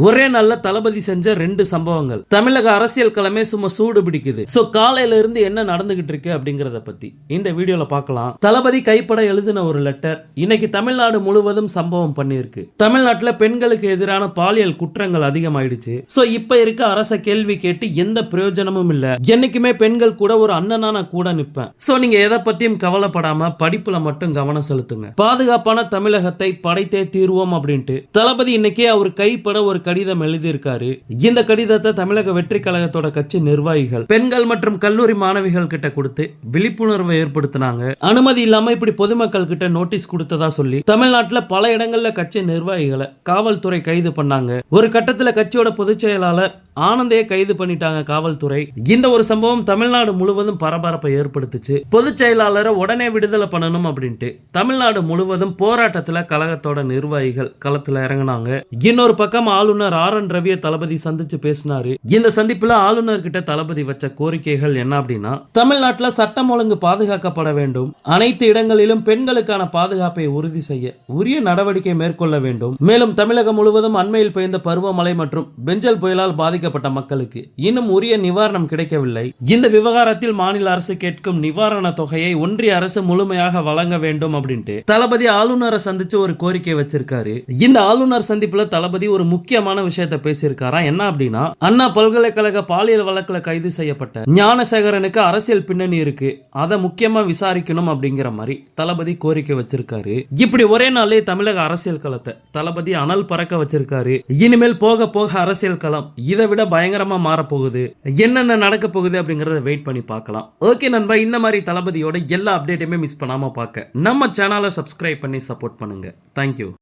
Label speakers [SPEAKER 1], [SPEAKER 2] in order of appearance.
[SPEAKER 1] ஒரே நாள்ல தளபதி செஞ்ச ரெண்டு சம்பவங்கள். தமிழக அரசியல் களமே சும்மா சூடு பிடிக்குது. சோ காலையில இருந்து என்ன நடந்துகிட்டு இருக்கு அப்படிங்கறத பத்தி இந்த வீடியோல பார்க்கலாம். தளபதி கைப்பட எழுதின ஒரு லெட்டர் இன்னைக்கு தமிழ்நாடு முழுவதும் சம்பவம் பண்ணியிருக்கு. தமிழ்நாட்டுல பெண்களுக்கு எதிரான பாலியல் குற்றங்கள் அதிகமாயிடுச்சு. சோ இப்ப இருக்க அரச கேள்வி கேட்டு எந்த பிரயோஜனமும் இல்ல. என்னைக்குமே பெண்கள் கூட ஒரு அண்ணனா நான் கூட நிப்பேன். சோ நீங்க எதை பத்தியும் கவலைப்படாம படிப்புல மட்டும் கவனம் செலுத்துங்க. பாதுகாப்பான தமிழகத்தை படைத்தே தீர்வோம் அப்படின்ட்டு தளபதி இன்னைக்கே அவர் கைப்பட ஒரு கடிதம் எழுதியிருக்காரு. இந்த கடிதத்தை தமிழக வெற்றி கழகத்தோட கட்சி நிர்வாகிகள் பெண்கள் மற்றும் கல்லூரி மாணவிகள் கிட்ட கொடுத்து விழிப்புணர்வை ஏற்படுத்தினாங்க. அனுமதி இல்லாம இப்படி பொதுமக்கள் கிட்ட நோட்டீஸ் கொடுத்ததா சொல்லி தமிழ்நாட்டுல பல இடங்கள்ல கட்சி நிர்வாகிகளை காவல்துறை கைது பண்ணாங்க. ஒரு கட்டத்துல கட்சியோட பொதுச் செயலாளர் ஆனந்தையை கைது பண்ணிட்டாங்க காவல்துறை. இந்த ஒரு சம்பவம் தமிழ்நாடு முழுவதும் பரபரப்பை ஏற்படுத்துச்சு. பொதுச் செயலாளரை உடனே விடுதலை பண்ணணும் அப்படின்ட்டு தமிழ்நாடு முழுவதும் போராட்டத்துல கழகத்தோட நிர்வாகிகள் களத்துல இறங்குனாங்க. இன்னொரு பக்கம் ஆளுநர் ஆர் என் ரவியை தளபதி சந்திச்சு பேசினாரு. இந்த சந்திப்புல ஆளுநர் கிட்ட தளபதி வச்ச கோரிக்கைகள் என்ன அப்படின்னா தமிழ்நாட்டுல சட்டம் ஒழுங்கு பாதுகாக்கப்பட வேண்டும். அனைத்து இடங்களிலும் பெண்களுக்கான பாதுகாப்பை உறுதி செய்ய உரிய நடவடிக்கை மேற்கொள்ள வேண்டும். மேலும் தமிழகம் முழுவதும் அண்மையில் பெய்த பருவமழை மற்றும் பெஞ்சல் புயலால் பாதிக்கப்பட்ட மக்களுக்கு இன்னும் உரிய நிவாரணம் கிடைக்கவில்லை. இந்த விவகாரத்தில் மாநில அரசு கேட்கும் நிவாரண தொகையை ஒன்றிய அரசு முழுமையாக வழங்க வேண்டும் அப்படின்ட்டு தளபதி ஆளுநரை சந்திச்சு ஒரு கோரிக்கை வச்சிருக்காரு. இந்த ஆளுநர் சந்திப்புல தளபதி ஒரு முக்கியமான விஷயத்த பேசியிருக்காரா? என்ன அப்படின்னா அண்ணா பல்கலைக்கழக பாலியல் வழக்குல கைது செய்யப்பட்ட ஞானசேகரனுக்கு அரசியல் பின்னணி இருக்கு. அதை முக்கியமா விசாரிக்கணும் அப்படிங்கிற மாதிரி தளபதி கோரிக்கை வச்சிருக்காரு. இப்படி ஒரே நாளே தமிழக அரசியல் களத்தை தளபதி அனல் பறக்க வச்சிருக்காரு. இனிமேல் போக போக அரசியல் களம் இதை விட பயங்கரமா மாறப்போகுது. என்னென்ன நடக்க போகுது அப்படிங்கறத வெயிட் பண்ணி பார்க்கலாம். ஓகே நண்பா இந்த மாதிரி தளபதியோட எல்லா அப்டேட்டையுமே மிஸ் பண்ணாம பார்க்க. நம்ம சேனலை சப்ஸ்கிரைப் பண்ணி சப்போர்ட் பண்ணுங்க. தேங்க்யூ